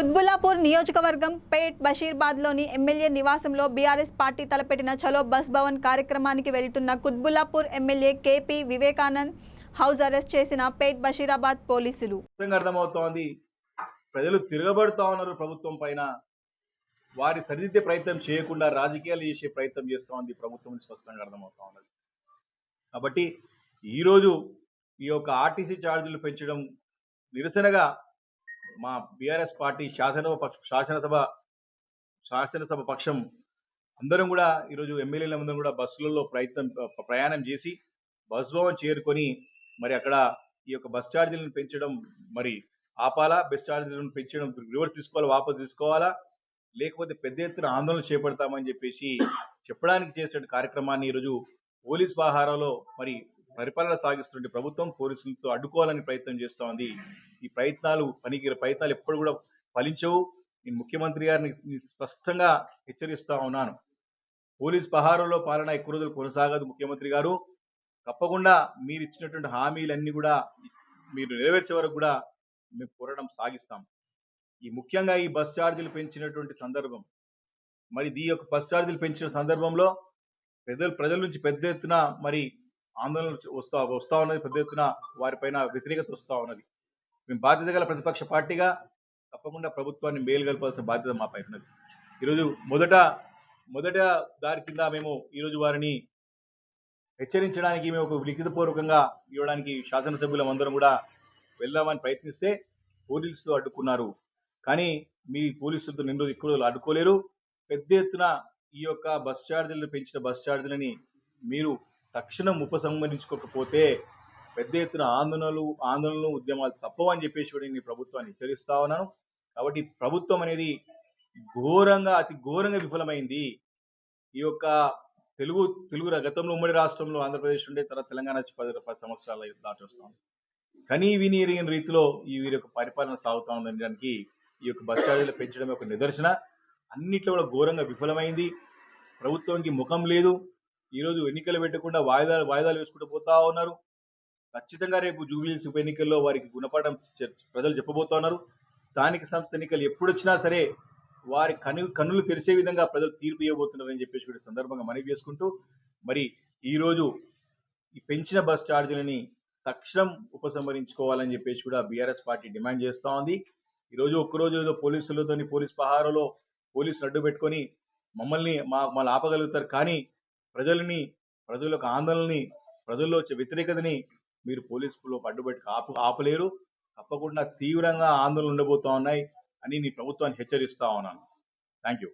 కుత్బుల్లాపూర్ నియోజకవర్గం పేట్ బషీర్బాద్లోని ఎమ్మెల్యే నివాసంలో బీఆర్ఎస్ పార్టీ తలపెట్టిన చలో బస్ భవన్ కార్యక్రమానికి వెళ్తున్న Quthbullapur MLA KP Vivekanand house arrest చేసిన పేట్ బషీరాబాద్ పోలీసులు. స్పష్టంగా అర్థమవుతోంది. ప్రజలు తిరగబడుతా ఉన్నారు ప్రభుత్వం పైన. వారి సరిదిద్దే ప్రయత్నం చేయకుండా రాజకీయాలు చేసే ప్రయత్నం చేస్తోంది ప్రభుత్వం స్పష్టంగా అర్థమవుతా ఉన్నది. కాబట్టి ఈరోజు ఈ యొక్క ఆర్టీసీ ఛార్జీలు పెంచడం నిరసనగా మా బీఆర్ఎస్ పార్టీ శాసన పక్ష- శాసనసభ శాసనసభ పక్షం అందరం కూడా ఈరోజు ఎమ్మెల్యేల అందరం కూడా బస్సులలో ప్రయత్నం ప్రయాణం చేసి బస్ భవన్ చేరుకొని మరి అక్కడ ఈ యొక్క బస్ ఛార్జీలను పెంచడం మరి ఆపాలా? బస్ ఛార్జీలను పెంచడం రివర్స్ తీసుకోవాలా? వాపసు తీసుకోవాలా? లేకపోతే పెద్ద ఎత్తున ఆందోళన చేపడతామని చెప్పేసి చెప్పడానికి చేసిన కార్యక్రమాన్ని ఈరోజు పోలీస్ వ్యవహారంలో మరి పరిపాలన సాగిస్తుంటే ప్రభుత్వం పోలీసులతో అడ్డుకోవాలని ప్రయత్నం చేస్తా ఉంది. ఈ ప్రయత్నాలు పనికి ప్రయత్నాలు ఎప్పుడు కూడా ఫలించవు. నేను ముఖ్యమంత్రి గారిని స్పష్టంగా హెచ్చరిస్తా ఉన్నాను. పోలీస్ పహారంలో పాలన ఎక్కువ రోజులు కొనసాగదు ముఖ్యమంత్రి గారు. తప్పకుండా మీరు ఇచ్చినటువంటి హామీలన్నీ కూడా మీరు నెరవేర్చే వరకు కూడా మేము పోరాటం సాగిస్తాం. ఈ ముఖ్యంగా ఈ బస్ ఛార్జీలు పెంచినటువంటి సందర్భం. మరి ఈ యొక్క బస్ ఛార్జీలు పెంచిన సందర్భంలో ప్రజలు ప్రజల నుంచి పెద్ద ఎత్తున మరి ఆందోళన వస్తా వస్తూ ఉన్నది పెద్ద ఎత్తున వారిపైన వ్యతిరేకత వస్తూ ఉన్నది. మేము బాధ్యత గల ప్రతిపక్ష పార్టీగా తప్పకుండా ప్రభుత్వాన్ని మేలుగలపాల్సిన బాధ్యత మాపై ఉన్నది. ఈరోజు మొదట మొదట దారి కింద మేము ఈరోజు వారిని హెచ్చరించడానికి మేము ఒక లిఖితపూర్వకంగా ఇవ్వడానికి శాసనసభ్యులం అందరం కూడా వెళ్దామని ప్రయత్నిస్తే పోలీసులు అడ్డుకున్నారు. కానీ మీ పోలీసులతో నిండు ఎక్కువ రోజులు అడ్డుకోలేరు పెద్ద ఎత్తున ఈ యొక్క బస్ ఛార్జీలు పెంచిన బస్ ఛార్జీలని మీరు తక్షణం ఉపసంహరించుకోకపోతే పెద్ద ఎత్తున ఆందోళనలు ఆందోళనలు ఉద్యమాలు తప్పవని చెప్పేసి కూడా నేను ప్రభుత్వాన్ని హెచ్చరిస్తా ఉన్నాను. కాబట్టి ప్రభుత్వం అనేది ఘోరంగా అతి ఘోరంగా విఫలమైంది. ఈ యొక్క తెలుగు తెలుగు గతంలో ఉమ్మడి రాష్ట్రంలో ఆంధ్రప్రదేశ్ ఉండే తర్వాత తెలంగాణ వచ్చి పది పది సంవత్సరాలు దాటి వస్తాం కనీ విని రీతిలో ఈ వీరి యొక్క పరిపాలన సాగుతా ఉందని దానికి ఈ యొక్క బస్ ఛార్జీలు పెంచడం ఒక నిదర్శన. అన్నిట్లో కూడా ఘోరంగా విఫలమైంది. ప్రభుత్వానికి ముఖం లేదు. ఈరోజు ఎన్నికలు పెట్టకుండా వాయిదాలు వాయిదాలు వేసుకుంటూ పోతా ఉన్నారు. ఖచ్చితంగా రేపు జూబ్లీస్ ఉప ఎన్నికల్లో వారికి గుణపాఠం ప్రజలు చెప్పబోతా ఉన్నారు. స్థానిక సంస్థ ఎన్నికలు ఎప్పుడొచ్చినా సరే వారి కను కన్నులు తెరిసే విధంగా ప్రజలు తీర్పు ఇవ్వబోతున్నారని చెప్పేసి కూడా సందర్భంగా మనవి చేసుకుంటూ మరి ఈరోజు ఈ పెంచిన బస్ ఛార్జీలని తక్షణం ఉపసంహరించుకోవాలని చెప్పేసి కూడా బీఆర్ఎస్ పార్టీ డిమాండ్ చేస్తూ ఉంది. ఈరోజు ఒక్కరోజు ఏదో పోలీసులతోని పోలీస్ పహారలో పోలీసులు అడ్డు పెట్టుకొని మమ్మల్ని మా మమ్మల్ని ఆపగలుగుతారు. కానీ ప్రజలని ప్రజల యొక్క ఆందోళనని ప్రజల్లో వచ్చే వ్యతిరేకతని మీరు పోలీసులో అడ్డుపెట్టి ఆపు ఆపలేరు. తప్పకుండా తీవ్రంగా ఆందోళనలు ఉండబోతా ఉన్నాయి అని నీ ప్రభుత్వాన్ని హెచ్చరిస్తా ఉన్నాను. Thank you